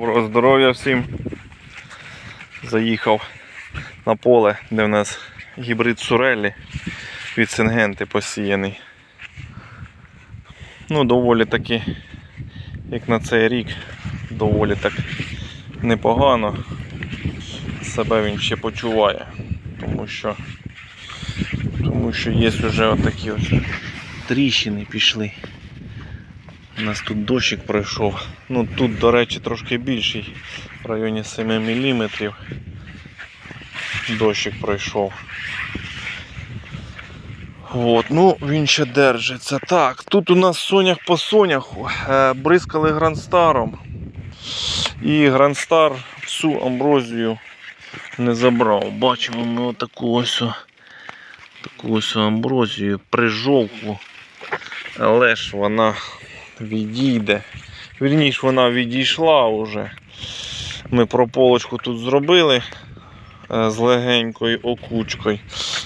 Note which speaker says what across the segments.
Speaker 1: Доброго здоров'я всім. Заїхав на поле, де в нас гібрид сурелі від Сингенти посіяний. Ну, доволі таки, як на цей рік, доволі так непогано. Себе він ще почуває, тому що, тому що є вже отакі от тріщини пішли. У нас тут дощик пройшов. Ну тут, до речі, трошки більший, в районі 7 мм. Дощик пройшов. От, ну він ще держиться. Так, тут у нас сонях по соняху. Е, бризкали гранстаром. І гранстар всю амброзію не забрав. Бачимо ми отаку ось таку ось амброзію прижовклу. Але ж вона відійде. Вірніше, вона відійшла вже. Ми прополочку тут зробили е, з легенькою окучкою,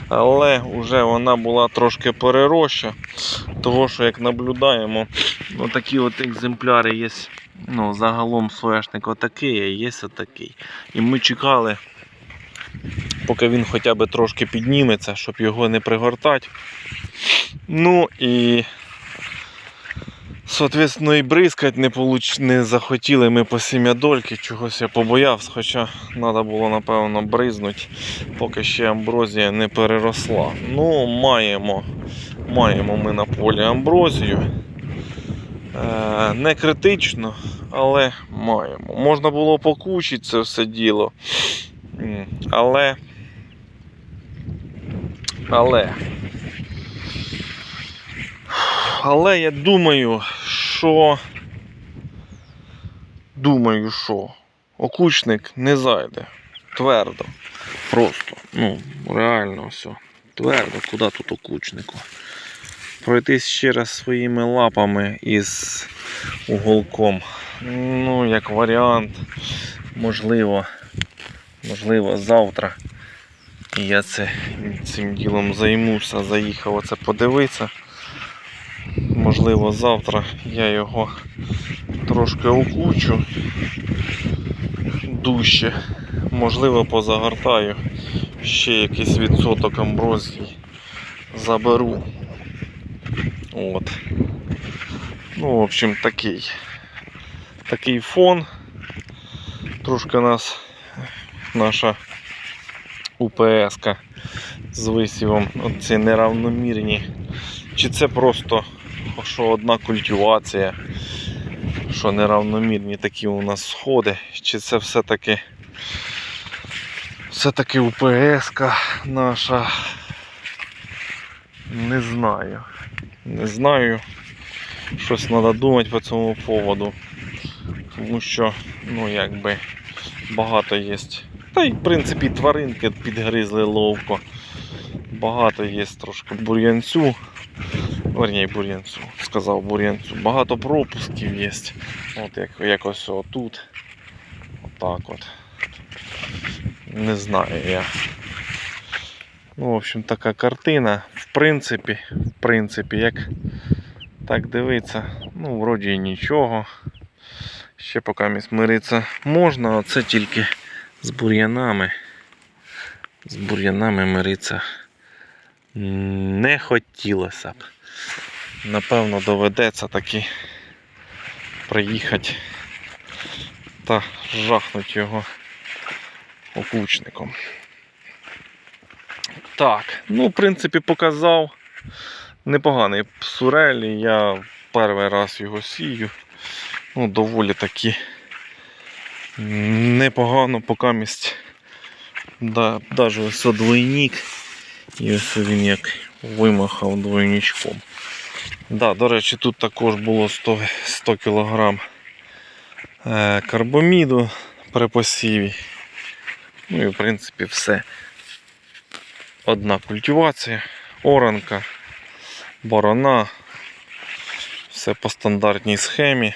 Speaker 1: але вже вона була трошки перероща. Того, що як наблюдаємо, отакі от екземпляри є. Ну, загалом соняшник отакий, а є отакий. І ми чекали, поки він хоча б трошки підніметься, щоб його не пригортати. Ну і Соответственно, і бризкать не, получ... не захотіли ми по сім'ядольки, чогось я побоявся, хоча треба було, напевно, бризнути, поки ще амброзія не переросла. Ну, маємо, маємо ми на полі амброзію. Е, не критично, але маємо. Можна було покучити це все діло. Але. Але. Але я думаю, що. Думаю, що окучник не зайде. Твердо. Просто. Ну, реально все. Твердо, куди тут окучнику. Пройтись ще раз своїми лапами із уголком. Ну, як варіант, можливо, можливо, завтра я це, цим ділом займуся, заїхав оце подивитися. Можливо, завтра я його трошки окучу дужче. Можливо, позагортаю ще якийсь відсоток амброзії заберу. От. Ну, в общем, такий. Такий фон. Трошки нас наша УПС з висівом. Оці неравномірні. Чи це просто що одна культивація, що неравномірні такі у нас сходи, чи це все-таки все-таки УПС наша. Не знаю. Не знаю. Щось треба думати по цьому поводу. Тому що, ну якби багато є. Та й в принципі тваринки підгризли ловко. Багато є трошки бур'янцю. Верні бур'янцю, сказав бур'янцю. Багато пропусків є. От як, якось отут. Отак от. Не знаю я. Ну, в общем, така картина. В принципі, в принципі, як так дивиться, ну, вроді і нічого. Ще поки місь мириться можна, а це тільки з бур'янами. З бур'янами мириться не хотілося б. Напевно, доведеться таки приїхати та жахнути його окучником. Так, ну, в принципі, показав. Непоганий сурелі. Я перший раз його сію. Ну, доволі таки непогано покамість. Да, Навіть ось двойник. І ось він як вимахав двойничком. Да, до речі, тут також було 100, 100 кг е, карбоміду при посіві. Ну і в принципі все. Одна культивація, оранка, борона. Все по стандартній схемі.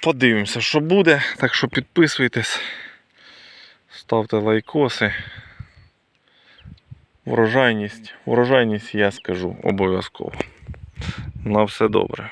Speaker 1: Подивимося, що буде. Так що підписуйтесь, ставте лайкоси. Врожайність, врожайність я скажу обов'язково. На все добре.